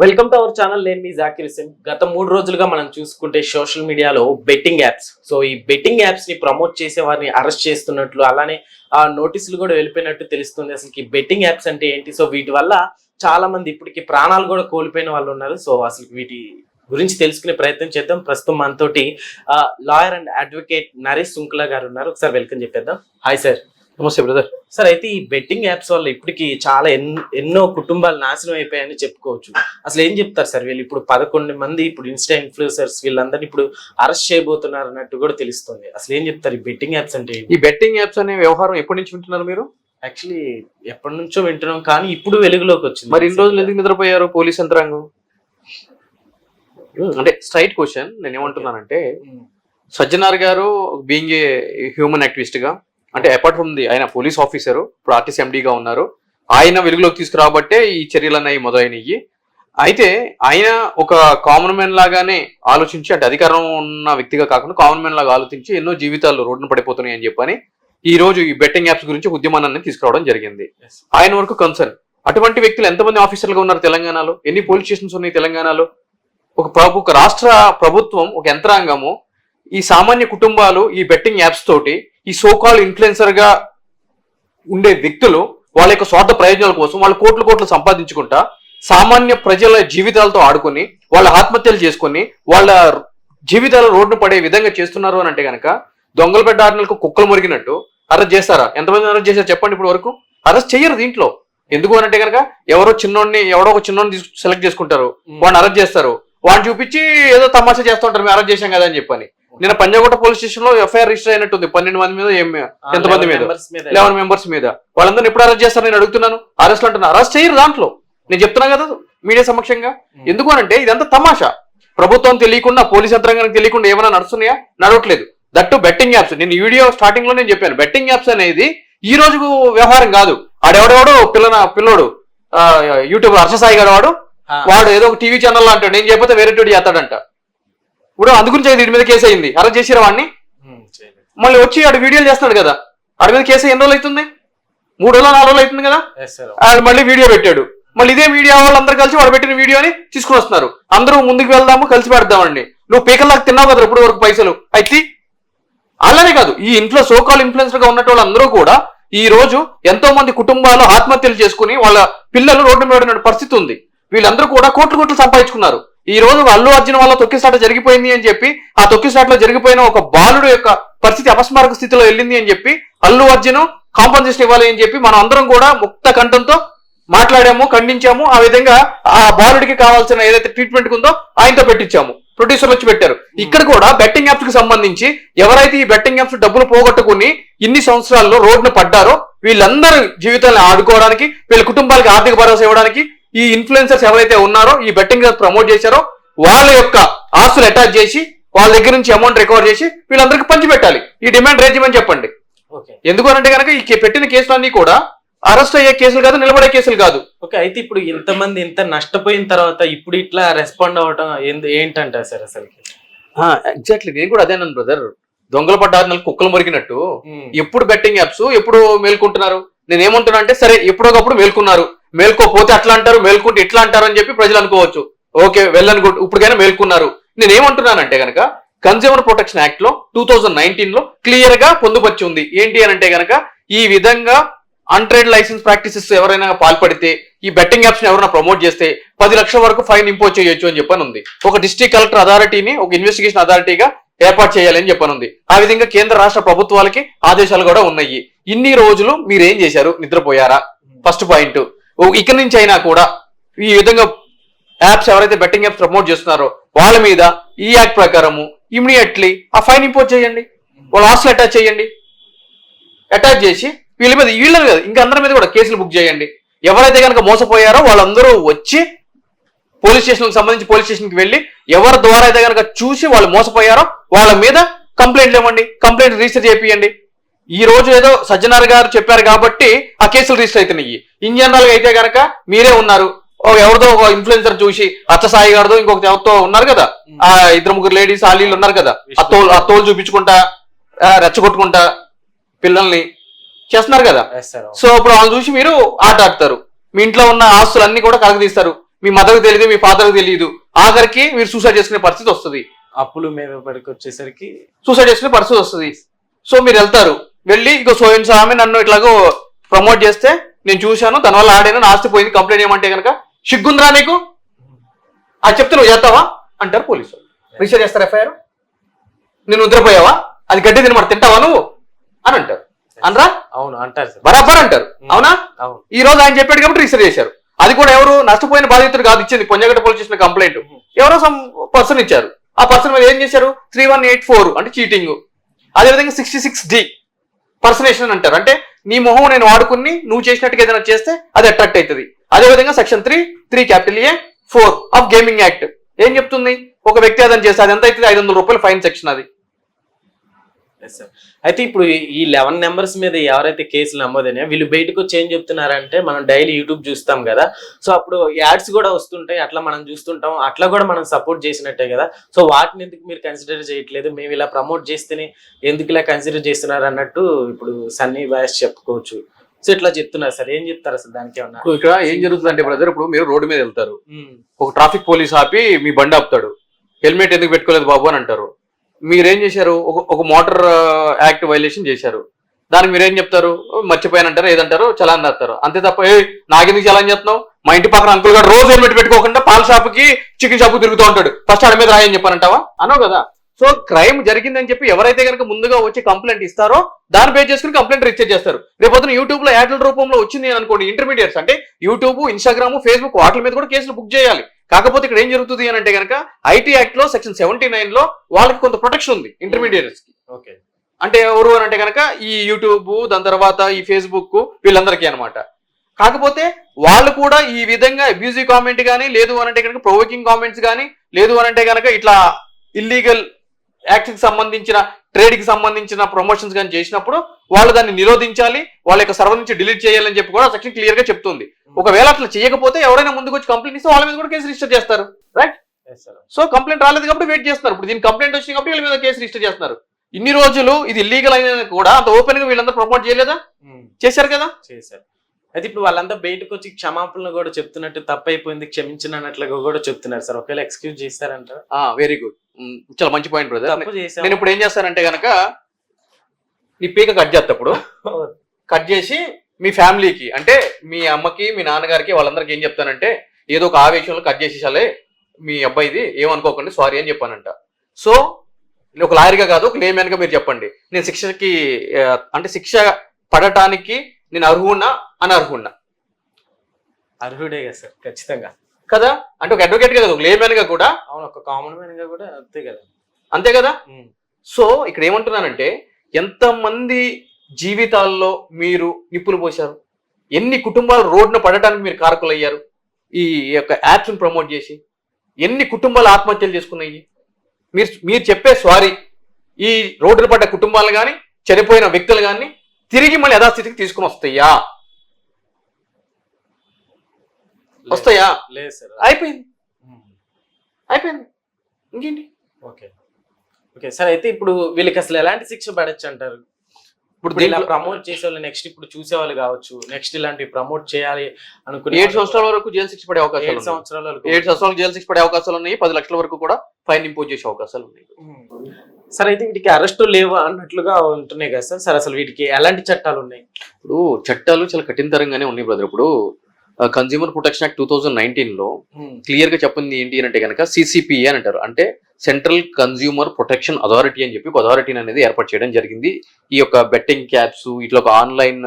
Welcome to our channel నేను మీ జాకిర్ హుసేన్ గత మూడు రోజులుగా మనం చూసుకుంటే సోషల్ మీడియాలో బెట్టింగ్ యాప్స్ సో ఈ బెట్టింగ్ యాప్స్ని ప్రమోట్ చేసే వారిని అరెస్ట్ చేస్తున్నట్లు అలానే ఆ నోటీసులు కూడా వెళ్ళిపోయినట్టు తెలుస్తుంది. అసలు ఈ బెట్టింగ్ యాప్స్ అంటే ఏంటి? సో వీటి వల్ల చాలా మంది ఇప్పటికి ప్రాణాలు కూడా కోల్పోయిన వాళ్ళు ఉన్నారు. సో అసలు వీటి గురించి తెలుసుకునే ప్రయత్నం చేద్దాం. ప్రస్తుతం మనతోటి lawyer and advocate Naresh Sunkula garu ఉన్నారు. ఒకసారి వెల్కమ్ చెప్పేద్దాం. హాయ్ సార్ నమస్తే బ్రదర్ సార్ అయితే ఈ బెట్టింగ్ యాప్స్ వల్ల ఇప్పటికి చాలా ఎన్- ఎన్నో కుటుంబాలు నాశనం అయిపోయాయని చెప్పుకోవచ్చు. అసలు ఏం చెప్తారు సార్ వీళ్ళు ఇప్పుడు పదకొండు మంది ఇప్పుడు ఇన్స్టా ఇన్ఫ్లూసర్స్ వీళ్ళందరినీ ఇప్పుడు అరెస్ట్ చేయబోతున్నారు అన్నట్టు కూడా తెలుస్తుంది. అసలు ఏం చెప్తారు ఈ బెట్టింగ్ యాప్స్ అంటే ఈ బెట్టింగ్ యాప్స్ అనే వ్యవహారం ఎప్పటి నుంచి వింటున్నారు మీరు? యాక్చువల్లీ ఎప్పటి నుంచో వింటున్నాం కానీ ఇప్పుడు వెలుగులోకి వచ్చింది. మరి ఇన్ని రోజులు ఎందుకు నిద్రపోయారు పోలీస్ యంత్రాంగం? అంటే స్ట్రైట్ క్వశ్చన్ నేను ఏమంటున్నానంటే ఉమ్, సజ్జనార్ గారు బీయింగ్ ఏ హ్యూమన్ యాక్టివిస్ట్గా అంటే అపార్ట్ ఫ్రమ్ ది ఆయన పోలీస్ ఆఫీసర్ ఇప్పుడు ఆర్టీసీ ఎండీగా ఉన్నారు. ఆయన వెలుగులోకి తీసుకురాబట్టే ఈ చర్యలు అనేవి మొదలైనవి అయితే ఆయన ఒక కామన్ మ్యాన్ లాగానే ఆలోచించి అంటే అధికారం ఉన్న వ్యక్తిగా కాకుండా కామన్ మ్యాన్ లాగా ఆలోచించి ఎన్నో జీవితాలు రోడ్డున పడిపోతున్నాయి అని చెప్పని ఈ రోజు ఈ బెట్టింగ్ యాప్స్ గురించి ఉద్యమాన్ని తీసుకురావడం జరిగింది. ఆయన వరకు కన్సర్న్ అటువంటి వ్యక్తులు ఎంతమంది ఆఫీసర్లుగా ఉన్నారు తెలంగాణలో? ఎన్ని పోలీస్ స్టేషన్స్ ఉన్నాయి తెలంగాణలో? ఒక ప్రభు ఒక రాష్ట్ర ప్రభుత్వం ఒక యంత్రాంగము ఈ సామాన్య కుటుంబాలు ఈ బెట్టింగ్ యాప్స్ తోటి ఈ సోకాల్ ఇన్ఫ్లుయెన్సర్గా ఉండే వ్యక్తులు వాళ్ళ యొక్క స్వార్థ ప్రయోజనాల కోసం వాళ్ళు కోట్లు కోట్లు సంపాదించుకుంటా సామాన్య ప్రజల జీవితాలతో ఆడుకొని వాళ్ళ ఆత్మహత్యలు చేసుకొని వాళ్ళ జీవితాలు రోడ్డు పడే విధంగా చేస్తున్నారు అని అంటే గనక దొంగలపేట ఆరునలకు కుక్కలు మురిగినట్టు అరెస్ట్ చేస్తారా? ఎంతమంది అరెస్ట్ చేశారు చెప్పండి ఇప్పుడు వరకు? అరెస్ట్ చెయ్యరు దీంట్లో. ఎందుకు అని అంటే కనుక ఎవరో చిన్నోడిని ఎవడో ఒక చిన్నోడిని సెలెక్ట్ చేసుకుంటారు. వాడిని అరెస్ట్ చేస్తారు. వాడిని చూపించి ఏదో తమాషా చేస్తూ ఉంటారు మేము అరెస్ట్ చేశాం కదా అని చెప్పని. నిన్న పంజాగుట్ట పోలీస్ స్టేషన్లో ఎఫ్ఐఆర్ రిజిస్టర్ అయినట్టుంది. పన్నెండు మంది మీద ఎంతమంది 11 మీద? లెవెన్ మెంబర్స్ మీద. వాళ్ళందరినీ ఎప్పుడు అరెస్ట్ చేస్తారు? నేను అడుగుతున్నాను. అరెస్ట్ అంటున్నా అరెస్ట్ చేయరు దాంట్లో. నేను చెప్తున్నా కదా మీడియా సమక్షంగా. ఎందుకు అనంటే ఇదంతా తమాషా. ప్రభుత్వం తెలియకుండా పోలీస్ యంత్రాంగానికి తెలియకుండా ఏమైనా నడుస్తున్నాయా? నడవట్లేదు. That betting apps. నేను ఈ వీడియో స్టార్టింగ్లో నేను చెప్పాను. బెట్టింగ్ యాప్స్ అనేది ఈ రోజు వ్యవహారం కాదు. ఆడెవడెవడో పిల్లన పిల్లోడు ఆ, యూట్యూబ్ హర్షసాయి గారు వాడు ఏదో ఒక టీవీ ఛానల్ అంటాడు. నేను చెప్పితే వేరే టోడి చేస్తాడంట. ఇప్పుడు అందుగురించి వీడి మీద కేసు అయింది. అరెస్ట్ చేసిరా వాడిని. మళ్ళీ వచ్చి ఆడు వీడియోలు చేస్తున్నాడు కదా. ఆడి మీద కేసు ఎన్ని రోజులు అవుతుంది? మూడు రోజులు నాలుగు రోజులు అవుతుంది కదా. ఆడు మళ్ళీ వీడియో పెట్టాడు. మళ్ళీ ఇదే మీడియా వాళ్ళందరూ కలిసి వాడు పెట్టిన వీడియోని తీసుకుని వస్తున్నారు. అందరూ ముందుకు వెళ్దాము కలిసి పెడదామండి నువ్వు పీకల్లాగా తిన్నావు కదా ఇప్పుడు వరకు పైసలు. అయితే అలానే కాదు ఈ ఇన్ఫ్లు సోకాల్ ఇన్ఫ్లుయెన్సర్గా ఉన్నట్టు వాళ్ళందరూ కూడా ఈ రోజు ఎంతో మంది కుటుంబాలు ఆత్మహత్యలు చేసుకుని వాళ్ళ పిల్లలు రోడ్డు మీద పరిస్థితి ఉంది. వీళ్ళందరూ కూడా కోట్లు కోట్లు సంపాదించుకున్నారు. ఈ రోజు అల్లు అర్జున్ వల్ల తొక్కిసాట జరిగిపోయింది అని చెప్పి ఆ తొక్కిసాటలో జరిగిపోయిన ఒక బాలుడు యొక్క పరిస్థితి అపస్మారక స్థితిలో వెళ్ళింది అని చెప్పి అల్లు అర్జున్ కాంపన్సేషన్ ఇవ్వాలి అని చెప్పి మనం అందరం కూడా ముక్త కంఠంతో మాట్లాడాము ఖండించాము. ఆ విధంగా ఆ బాలుడికి కావాల్సిన ఏదైతే ట్రీట్మెంట్ ఉందో ఆయనతో పెట్టించాము. ప్రొడ్యూసర్ వచ్చి పెట్టారు. ఇక్కడ కూడా బెట్టింగ్ యాప్స్కి సంబంధించి ఎవరైతే ఈ బెట్టింగ్ యాప్స్ డబ్బులు పోగొట్టుకుని ఇన్ని సంవత్సరాల్లో రోడ్డున పడ్డారో వీళ్ళందరూ జీవితాలను ఆడుకోవడానికి వీళ్ళ కుటుంబాలకి ఆర్థిక భరోసా ఇవ్వడానికి ఈ ఇన్ఫ్లుయెన్సర్స్ ఎవరైతే ఉన్నారో ఈ బెట్టింగ్ ప్రమోట్ చేశారో వాళ్ళ యొక్క ఆస్తులు అటాచ్ చేసి వాళ్ళ దగ్గర నుంచి అమౌంట్ రికవర్ చేసి వీళ్ళందరికీ పంచిపెట్టాలి. ఈ డిమాండ్ రేజ్ చేయమని చెప్పండి. ఎందుకు అంటే కనుక ఈ పెట్టిన కేసులన్నీ కూడా అరెస్ట్ అయ్యే కేసులు కాదు నిలబడే కేసులు కాదు. ఓకే అయితే ఇప్పుడు ఇంతమంది ఇంత నష్టపోయిన తర్వాత ఇప్పుడు ఇట్లా రెస్పాండ్ అవ్వటం ఏంది- ఏంటంటారు సార్ అసలుకి? ఎగ్జాక్ట్లీ నేను కూడా అదేనను బ్రదర్ దొంగల పడ్డారు నెలలు కుక్కలు మురిగినట్టు. ఎప్పుడు బెట్టింగ్ యాప్స్ ఎప్పుడు మేల్కుంటున్నారు? నేను ఏమంటున్నా అంటే సరే ఎప్పుడోకప్పుడు మేల్కున్నారు. మేల్కోపోతే అట్లా అంటారు మేల్కుంటే ఇట్లా అంటారు అని చెప్పి ప్రజలు అనుకోవచ్చు. ఓకే వెళ్ళను ఇప్పటికైనా మేల్కున్నారు. నేనేమంటున్నానంటే కనుక కన్స్యూమర్ ప్రొటెక్షన్ యాక్ట్లో టూ థౌజండ్ నైన్టీన్లో క్లియర్గా పొందుపరిచి ఉంది. ఏంటి అని అంటే కనుక ఈ విధంగా అన్ట్రేడ్ లైసెన్స్ ప్రాక్టీసెస్ ఎవరైనా పాల్పడితే ఈ బెట్టింగ్ యాప్స్ ఎవరైనా ప్రమోట్ చేస్తే పది లక్షల వరకు ఫైన్ ఇంపోజ్ చేయొచ్చు అని చెప్పని ఉంది ఒక డిస్ట్రిక్ట్ కలెక్టర్ అథారిటీని ఒక ఇన్వెస్టిగేషన్ అథారిటీగా ఏర్పాటు చేయాలని చెప్పని ఉంది ఆ విధంగా కేంద్ర రాష్ట్ర ప్రభుత్వాలకి ఆదేశాలు కూడా ఉన్నాయి. ఇన్ని రోజులు మీరు ఏం చేశారు? నిద్రపోయారా? ఫస్ట్ పాయింట్ ఇక్కడి నుంచి అయినా కూడా ఈ విధంగా యాప్స్ ఎవరైతే బెట్టింగ్ యాప్స్ ప్రమోట్ చేస్తున్నారో వాళ్ళ మీద ఈ యాక్ట్ ప్రకారము ఇమీడియట్లీ ఆ ఫైన్ ఇంపోజ్ చేయండి. వాళ్ళ హాస్టల్ అటాచ్ చేయండి. అటాచ్ చేసి వీళ్ళ మీద వీళ్ళని కదా ఇంకా అందరి మీద కూడా కేసులు బుక్ చేయండి. ఎవరైతే కనుక మోసపోయారో వాళ్ళందరూ వచ్చి పోలీస్ స్టేషన్కి సంబంధించి పోలీస్ స్టేషన్కి వెళ్ళి ఎవరి ద్వారా అయితే కనుక చూసి వాళ్ళు మోసపోయారో వాళ్ళ మీద కంప్లైంట్లు ఇవ్వండి కంప్లైంట్ రిజిస్టర్ చేపియండి. ఈ రోజు ఏదో సజ్జనార్ గారు చెప్పారు కాబట్టి ఆ కేసులు రిజిస్టర్ అవుతున్నాయి ఇన్ జనరల్గా అయితే కనుక మీరే ఉన్నారు. ఓ ఎవరిదో ఒక ఇన్ఫ్లుయెన్సర్ చూసి అచ్చ సాయి గారితో ఇంకొక ఎవరితో ఉన్నారు కదా? ఆ ఇద్దరు ముగ్గురు లేడీస్ ఆ వీళ్ళు ఉన్నారు కదా? ఆ తోలు ఆ తోలు చూపించుకుంటా రెచ్చగొట్టుకుంటా పిల్లల్ని చేస్తున్నారు కదా? సో ఇప్పుడు వాళ్ళని చూసి మీరు ఆట ఆడతారు. మీ ఇంట్లో ఉన్న ఆస్తులన్నీ కూడా కలగదీస్తారు. మీ మదర్కి తెలియదు మీ ఫాదర్కి తెలియదు. ఆఖరికి మీరు సూసైడ్ చేసుకునే పరిస్థితి వస్తుంది. అప్పులు మీద పడికి వచ్చేసరికి సూసైడ్ చేసుకునే పరిస్థితి వస్తుంది. సో మీరు వెళ్తారు. వెళ్ళి ఇక సోయన్స్ ఆమె నన్ను ఇట్లాగో ప్రమోట్ చేస్తే నేను చూశాను దానివల్ల ఆడాను నా ఆస్తి పోయింది కంప్లైంట్ ఏమంటే కనుక సిగ్గుందిరా నీకు? అది చెప్తే నువ్వు చేస్తావా? అంటారు పోలీసు రిజిస్టర్ చేస్తారు ఎఫ్ఐఆర్? నేను నిద్రపోయావా? అది గడ్డి తినమాట తింటావా నువ్వు? అని అంటారు. అనరా? అవును అంటారు సార్. బరాబర్ అంటారు. అవునా? అవును. ఈ రోజు ఆయన చెప్పాడు కాబట్టి రిజిస్టర్ చేశారు. అది కూడా ఎవరు నష్టపోయిన బాధితుడు కాదు ఇచ్చింది. Panjagutta police station complaint. ఎవరో సమ్ పర్సన్ ఇచ్చారు. ఆ పర్సన్ మీద ఏం చేశారు? త్రీ వన్ ఎయిట్ ఫోర్ అంటే చీటింగ్. అదేవిధంగా సిక్స్టీ సిక్స్ డి. పర్సనేషన్ అంటారు. అంటే నీ మొహం నేను వాడుకుని నువ్వు చేసినట్టుగా ఏదైనా చేస్తే అది అట్రాక్ట్ అవుతుంది. అదేవిధంగా section three three capital A four of gaming act ఏం చెప్తుంది? ఒక వ్యక్తి అదని చేస్తే అది ఎంత అవుతుంది? ఐదు వందల రూపాయలు ఫైన్ సెక్షన్ అది. అయితే ఇప్పుడు ఈ లెవెన్ నెంబర్స్ మీద ఎవరైతే కేసులు నమోదైనాయో వీళ్ళు బయటకు వచ్చి ఏం చెప్తున్నారంటే మనం డైలీ యూట్యూబ్ చూస్తాం కదా. సో అప్పుడు యాడ్స్ కూడా వస్తుంటాయి అట్లా మనం చూస్తుంటాం అట్లా కూడా మనం సపోర్ట్ చేసినట్టే కదా. సో వాటిని ఎందుకు మీరు కన్సిడర్ చేయట్లేదు? మేము ఇలా ప్రమోట్ చేస్తేనే ఎందుకు ఇలా కన్సిడర్ చేస్తున్నారు అన్నట్టు ఇప్పుడు సన్నీ బాయస్ చెప్పుకోవచ్చు. సో ఇట్లా చెప్తున్నారు సార్. ఏం చెప్తారు అసలు దానికి ఏమన్నా? ఇక్కడ ఏం జరుగుతుందంటే బ్రదర్ ఇప్పుడు మీరు రోడ్డు మీద వెళ్తారు. ఉమ్, ఒక ట్రాఫిక్ పోలీస్ ఆపి మీ బండి ఆపుతాడు. హెల్మెట్ ఎందుకు పెట్టుకోలేదు బాబు అని అంటారు. మీరేం చేశారు? ఒక మోటార్ యాక్ట్ వైలేషన్ చేశారు. దానికి మీరేం చెప్తారు? "ఓ, మర్చిపోయానంటారు ఏదంటారు? చలాన్ రాస్తారు. అంతే తప్ప ఏ నాకెందుకు చలాన్ చేస్తున్నావు? మా ఇంటి పక్కన అంకుల్ గారు రోజు హెల్మెట్ పెట్టుకోకుండా పాల షాప్కి చికెన్ షాప్ తిరుగుతూ ఉంటాడు. ఫస్ట్ ఆడ మీద రాయని చెప్పానంటావా? అనవు కదా. సో క్రైమ్ జరిగిందని చెప్పి ఎవరైతే కనుక ముందుగా వచ్చి కంప్లైంట్ ఇస్తారో దాన్ని పే చేసుకుని కంప్లైంట్ రిజిస్టర్ చేస్తారు. రేపొద్దున యూట్యూబ్లో యాడ్ల రూపంలో వచ్చింది అనుకోండి ఇంటర్మీడియట్స్. అంటే యూట్యూబ్ ఇన్స్టాగ్రామ్ ఫేస్బుక్ వాటి మీద కూడా కేసులు బుక్ చేయాలి. కాకపోతే ఇక్కడ ఏం జరుగుతుంది అని అంటే కనుక ఐటీ యాక్ట్లో సెక్షన్ సెవెంటీ నైన్లో వాళ్ళకి కొంత ప్రొటెక్షన్ ఉంది ఇంటర్మీడియట్స్కి. ఓకే. అంటే ఎవరు అని అంటే కనుక ఈ యూట్యూబ్ దాని తర్వాత ఈ ఫేస్బుక్ వీళ్ళందరికీ అన్నమాట. కాకపోతే వాళ్ళు కూడా ఈ విధంగా అబ్యూజివ్ కామెంట్ కానీ లేదు అని అంటే కనుక ప్రొవోకింగ్ కామెంట్స్ కానీ లేదు అని అంటే కనుక ఇట్లా ఇల్లీగల్ యాక్ట్కి సంబంధించిన ట్రేడ్కి సంబంధించిన ప్రమోషన్స్ కానీ చేసినప్పుడు వాళ్ళు దాన్ని నిరోధించాలి వాళ్ళ యొక్క సర్వర్ నుంచి డిలీట్ చేయాలని చెప్పి కూడా సెక్షన్ క్లియర్గా చెప్తుంది. ఒకవేళ అట్లా చేయకపోతే ఎవరైనా ముందుకు వచ్చి కంప్లైంట్ ఇస్తే వాళ్ళ మీద కూడా కేసు రిజిస్టర్ చేస్తారు రైట్. సో కంప్లైంట్ రాలేదు కాబట్టి వెయిట్ చేస్తున్నారు. ఇప్పుడు దీని కంప్లైంట్ వచ్చింది కాబట్టి వీళ్ళ మీద కేసు రిజిస్టర్ చేస్తున్నారు. ఇన్ని రోజులు ఇది ఇల్లీగల్ అయినా కూడా అంత ఓపెన్గా వీళ్ళందరూ ప్రమోట్ చేయలేదా? ఉమ్. చేశారు కదా? చేశారు. అయితే ఇప్పుడు వాళ్ళంతా బయటకు వచ్చి క్షమాపణలు కూడా చెప్తున్నట్టు తప్పైపోయింది క్షమించినట్లుగా కూడా చెప్తున్నారు సార్ ఒకవేళ ఎక్స్క్యూజ్ చేస్తారంటారు వెరీ గుడ్ చాలా మంచి పాయింట్ బ్రదర్ నేను ఇప్పుడు ఏం చేస్తానంటే గనక నీ పీక కట్ చేస్తప్పుడు కట్ చేసి మీ ఫ్యామిలీకి అంటే మీ అమ్మకి మీ నాన్నగారికి వాళ్ళందరికీ ఏం చెప్తానంటే ఏదో ఒక ఆవేశంలో కట్ చేసేసాలే మీ అబ్బాయిది ఏమనుకోకండి సారీ అని చెప్పానంట. సో ఒక లాయర్గా కాదు ఒక లేమ్యాన్గా మీరు చెప్పండి. నేను శిక్షకి అంటే శిక్ష పడటానికి నేను అర్హున్నా అనర్హున్నా అర్హుడే కదా సార్ ఖచ్చితంగా. కదా? అంటే ఒక అడ్వకేట్గా కదా ఒక లేమ్యాన్గా కూడా? అవును ఒక కామన్ మ్యాన్గా కూడా అంతే కదా. అంతే కదా. సో ఇక్కడ ఏమంటున్నానంటే ఎంతమంది జీవితాల్లో మీరు నిప్పులు పోశారు. ఎన్ని కుటుంబాలు రోడ్డున పడటానికి మీరు కారకులయ్యారు. ఈ యొక్క యాప్స్ని ప్రమోట్ చేసి ఎన్ని కుటుంబాలు ఆత్మహత్యలు చేసుకున్నాయి. మీరు మీరు చెప్పే సారీ ఈ రోడ్డున పడ్డ కుటుంబాలు కానీ చనిపోయిన వ్యక్తులు కానీ తిరిగి మళ్ళీ యథాస్థితికి తీసుకుని వస్తాయా. వస్తాయా? లేదు సార్. అయిపోయింది. అయిపోయింది. ఇంకేంటి? ఓకే. ఓకే సార్ అయితే ఇప్పుడు వీళ్ళకి అసలు ఎలాంటి శిక్ష పడచ్చు అంటారు? ఇప్పుడు ఇలా ప్రమోట్ చేసే వాళ్ళు నెక్స్ట్ ఇప్పుడు చూసేవాళ్ళు కావచ్చు. నెక్స్ట్ ఇలాంటివి ప్రమోట్ చేయాలి అనుకునే ఏడు సంవత్సరాల వరకు జైలు శిక్ష పడే అవకాశాలు ఏడు. సంవత్సరాల వరకు ఏడు సంవత్సరాలకు జైలు శిక్ష పడే అవకాశాలు ఉన్నాయి. పది లక్షల వరకు కూడా ఫైన్ ఇంపోజ్ చేసే అవకాశాలు ఉన్నాయి. సార్ అయితే వీటికి అరెస్టు లేవు అన్నట్లుగా ఉంటున్నాయి కదా సార్? సార్ అసలు వీటికి ఎలాంటి చట్టాలు ఉన్నాయి? ఇప్పుడు చట్టాలు చాలా కఠినతరంగానే ఉన్నాయి బ్రదర్ ఇప్పుడు consumer protection act two thousand నైన్టీన్లో. క్లియర్గా చెప్పింది ఏంటి అని అంటే కనుక సిసిపి అని అంటారు. అంటే సెంట్రల్ కన్జ్యూమర్ ప్రొటెక్షన్ అథారిటీ అని చెప్పి ఒక అథారిటీని అనేది ఏర్పాటు చేయడం జరిగింది. ఈ యొక్క బెట్టింగ్ క్యాప్స్ ఇట్లా ఒక ఆన్లైన్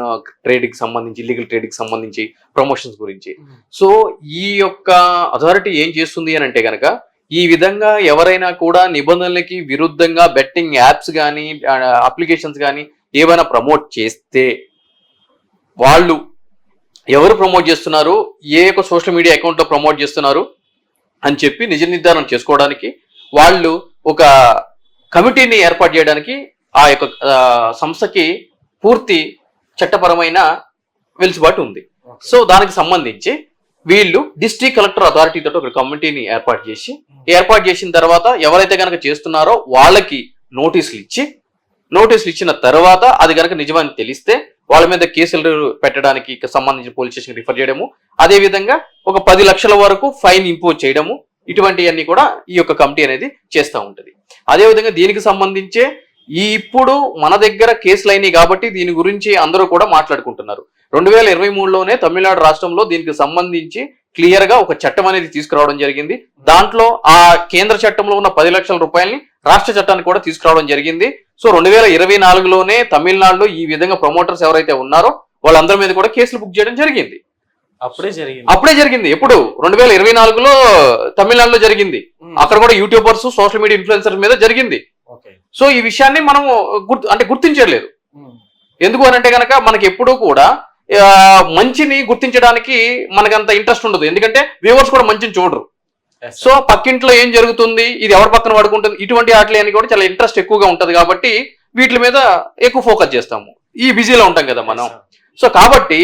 ట్రేడ్కి సంబంధించి ఇల్లీగల్ ట్రేడ్కి సంబంధించి ప్రమోషన్స్ గురించి. సో ఈ యొక్క అథారిటీ ఏం చేస్తుంది అని అంటే కనుక ఈ విధంగా ఎవరైనా కూడా నిబంధనలకి విరుద్ధంగా బెట్టింగ్ యాప్స్ కానీ అప్లికేషన్స్ కానీ ఏమైనా ప్రమోట్ చేస్తే వాళ్ళు ఎవరు ప్రమోట్ చేస్తున్నారు? ఏ యొక్క సోషల్ మీడియా అకౌంట్లో ప్రమోట్ చేస్తున్నారు? అని చెప్పి నిజ నిర్ధారణ చేసుకోవడానికి వాళ్ళు ఒక కమిటీని ఏర్పాటు చేయడానికి ఆ యొక్క సంస్థకి పూర్తి చట్టపరమైన వెలుసుబాటు ఉంది. సో దానికి సంబంధించి వీళ్ళు డిస్ట్రిక్ట్ కలెక్టర్ అథారిటీ తోటి ఒక కమిటీని ఏర్పాటు చేసి ఏర్పాటు చేసిన తర్వాత ఎవరైతే కనుక చేస్తున్నారో వాళ్ళకి నోటీసులు ఇచ్చి నోటీసులు ఇచ్చిన తర్వాత అది కనుక నిజమని తెలిస్తే వాళ్ళ మీద కేసులు పెట్టడానికి సంబంధించిన పోలీస్ స్టేషన్ రిఫర్ చేయడము అదే విధంగా ఒక పది లక్షల వరకు ఫైన్ ఇంపోజ్ చేయడము ఇటువంటివన్నీ కూడా ఈ యొక్క కమిటీ అనేది చేస్తూ ఉంటుంది. అదే విధంగా దీనికి సంబంధించే ఈ ఇప్పుడు మన దగ్గర కేసులు అయినాయి కాబట్టి దీని గురించి అందరూ కూడా మాట్లాడుకుంటున్నారు. రెండు వేల ఇరవై మూడులోనే తమిళనాడు రాష్ట్రంలో దీనికి సంబంధించి క్లియర్గా ఒక చట్టం అనేది తీసుకురావడం జరిగింది. దాంట్లో ఆ కేంద్ర చట్టంలో ఉన్న పది లక్షల రూపాయల్ని రాష్ట్ర చట్టాన్ని కూడా తీసుకురావడం జరిగింది. సో రెండు వేల ఇరవై నాలుగులోనే తమిళనాడులో ఈ విధంగా ప్రమోటర్స్ ఎవరైతే ఉన్నారో వాళ్ళందరి మీద కూడా కేసులు బుక్ చేయడం జరిగింది. అప్పుడే జరిగింది. అప్పుడే జరిగింది. ఎప్పుడు? రెండు వేల ఇరవై నాలుగులో తమిళనాడులో జరిగింది. అక్కడ కూడా యూట్యూబర్స్ సోషల్ మీడియా ఇన్ఫ్లుయెన్సర్ మీద జరిగింది. సో ఈ విషయాన్ని మనం గుర్తు అంటే గుర్తించలేదు. ఎందుకు అని అంటే కనుక మనకి ఎప్పుడూ కూడా మంచిని గుర్తించడానికి మనకంత ఇంట్రెస్ట్ ఉండదు. ఎందుకంటే వ్యూవర్స్ కూడా మంచిని చూడరు. సో పక్కింట్లో ఏం జరుగుతుంది? ఇది ఎవరి పక్కన పడుకుంటుంది? ఇటువంటి వాటి అని కూడా చాలా ఇంట్రెస్ట్ ఎక్కువగా ఉంటది కాబట్టి వీటి మీద ఎక్కువ ఫోకస్ చేస్తాము. ఈ బిజీలో ఉంటాం కదా మనం. సో కాబట్టి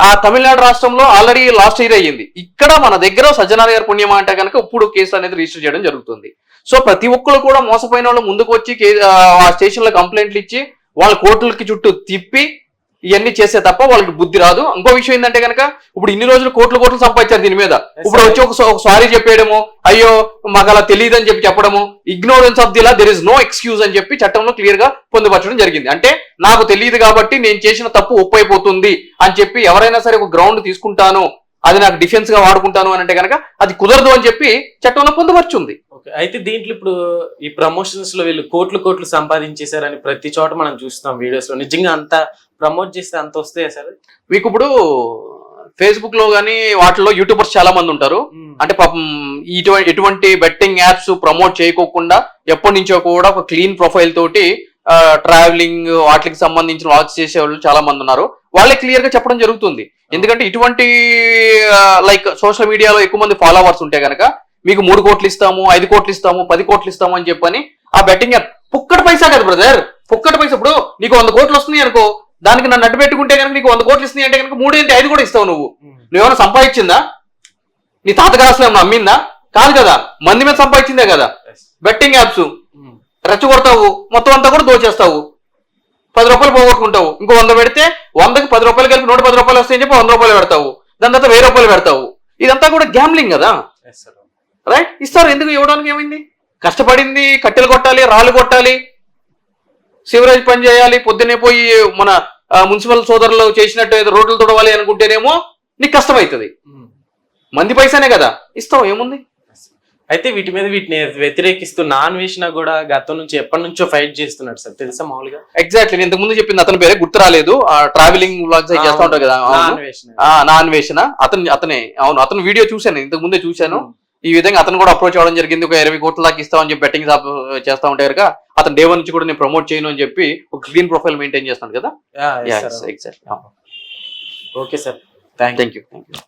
ఆ తమిళనాడు రాష్ట్రంలో ఆల్రెడీ లాస్ట్ ఇయర్ అయ్యింది. ఇక్కడ మన దగ్గర సజ్జనార్ గారి పుణ్యమా అంటే కనుక ఇప్పుడు కేసు అనేది రిజిస్టర్ చేయడం జరుగుతుంది. సో ప్రతి ఒక్కరు కూడా మోసపోయిన వాళ్ళు ముందుకు వచ్చి కే- ఆ స్టేషన్లో కంప్లైంట్లు ఇచ్చి వాళ్ళ కోర్టులకి చుట్టూ తిప్పి ఇవన్నీ చేస్తే తప్ప వాళ్ళకి బుద్ధి రాదు. ఇంకో విషయం ఏంటంటే కనుక ఇప్పుడు ఇన్ని రోజులు కోట్లు కోట్లు సంపాదించారు దీని మీద. ఇప్పుడు వచ్చి ఒక ఒక సారీ చెప్పేయడము అయ్యో మాకు అలా తెలియదు అని చెప్పి చెప్పడము ignorance of the law there is no excuse అని చెప్పి చట్టంలో క్లియర్గా పొందుపరచడం జరిగింది. అంటే నాకు తెలియదు కాబట్టి నేను చేసిన తప్పు ఒప్పైపోతుంది అని చెప్పి ఎవరైనా సరే ఒక గ్రౌండ్ తీసుకుంటాను అది నాకు డిఫెన్స్గా వాడుకుంటాను అని అంటే కనుక అది కుదరదు అని చెప్పి చట్టంలో పొందుపరుచుంది ఓకే అయితే దీంట్లో ఇప్పుడు ఈ ప్రమోషన్స్లో వీళ్ళు కోట్లు కోట్లు సంపాదించేశారని ప్రతి చోట మనం చూస్తాం వీడియోస్లో. నిజంగా అంత ప్రమోట్ చేస్తే అంత వస్తాయా సార్ మీకు ఇప్పుడు ఫేస్బుక్లో కానీ వాటిలో యూట్యూబర్స్ చాలా మంది ఉంటారు. అంటే పాపం ఇటువంటి ఎటువంటి బెట్టింగ్ యాప్స్ ప్రమోట్ చేయకోకుండా ఎప్పటి నుంచో కూడా ఒక క్లీన్ ప్రొఫైల్ తోటి ట్రావెలింగ్ వాటికి సంబంధించిన వాచ్ చేసే వాళ్ళు చాలా మంది ఉన్నారు. వాళ్ళే క్లియర్గా చెప్పడం జరుగుతుంది. ఎందుకంటే ఇటువంటి లైక్ సోషల్ మీడియాలో ఎక్కువ మంది ఫాలోవర్స్ ఉంటే గనక మీకు మూడు కోట్లు ఇస్తాము ఐదు కోట్లు ఇస్తాము పది కోట్లు ఇస్తాము అని చెప్పని ఆ బెట్టింగ్ యాప్ పుక్కటి పైసా కదా బ్రదర్ పుక్కటి పైసా. ఇప్పుడు నీకు వంద కోట్లు వస్తున్నాయి అనుకో దానికి నన్ను అడ్డు పెట్టుకుంటే కనుక నీకు వంద కోట్లు ఇస్తున్నాయి అంటే కనుక మూడు ఏంటి ఐదు కూడా ఇస్తావు నువ్వు. నువ్వేమైనా సంపాదించిందా? నీ తాతగారు అసలు ఏమన్నా అమ్మిందా? కాదు కదా మంది మీద సంపాదించిందే కదా. బెట్టింగ్ యాప్స్ రెచ్చగొడతావు మొత్తం అంతా కూడా దోచేస్తావు. పది రూపాయలు పోగొట్టుకుంటావు. ఇంకో వంద పెడితే వందకి పది రూపాయలు కలిపి నూట పది రూపాయలు వస్తాయని చెప్పి వంద రూపాయలు పెడతావు. దాని తర్వాత వెయ్యి రూపాయలు పెడతావు. ఇదంతా కూడా గ్యాంబ్లింగ్ కదా? రైట్ ఇస్తారు. ఎందుకు? ఇవ్వడానికి ఏమైంది? కష్టపడింది కట్టెలు కొట్టాలి రాళ్ళు కొట్టాలి. సివరేజ్ పని చేయాలి. పొద్దున్నే పోయి మన మున్సిపల్ సోదరులు చేసినట్టు ఏదో రోడ్లు తుడవాలి అనుకుంటేనేమో నీకు కష్టమవుతుంది. మంది పైసానే కదా. ఇస్తావు. ఏముంది? అయితే వీటి మీద వీటిని వ్యతిరేకిస్తూ నాన్ వేసినా కూడా గతం నుంచి ఎప్పటి నుంచో ఫైట్ చేస్తున్నాడు సార్. తెలుసా మామూలుగా? ఎగ్జాక్ట్లీ నేను ఇంతకు ముందు చెప్పింది అతని పేరే గుర్తు రాలేదు. ఆ ట్రావెలింగ్ వ్లాగ్స్ అవి చేస్తా ఉంటారు కదా. నాన్ వేసిన. అతను అతనే. అవును అతను వీడియో చూశాను ఇంతకు ముందే చూశాను. ఈ విధంగా అతను కూడా అప్రోచ్ అవ్వడం జరిగింది. ఒక ఇరవై కోట్ల దాకా ఇస్తామని చెప్పి బెట్టింగ్ షాప్ చేస్తా ఉంటే కనుక అతను డే వన్ నుంచి కూడా నేను ప్రమోట్ చేయను అని చెప్పి ఒక క్లీన్ ప్రొఫైల్ మెయింటైన్ చేస్తాను కదా. Exact exactly okay sir thank you thank you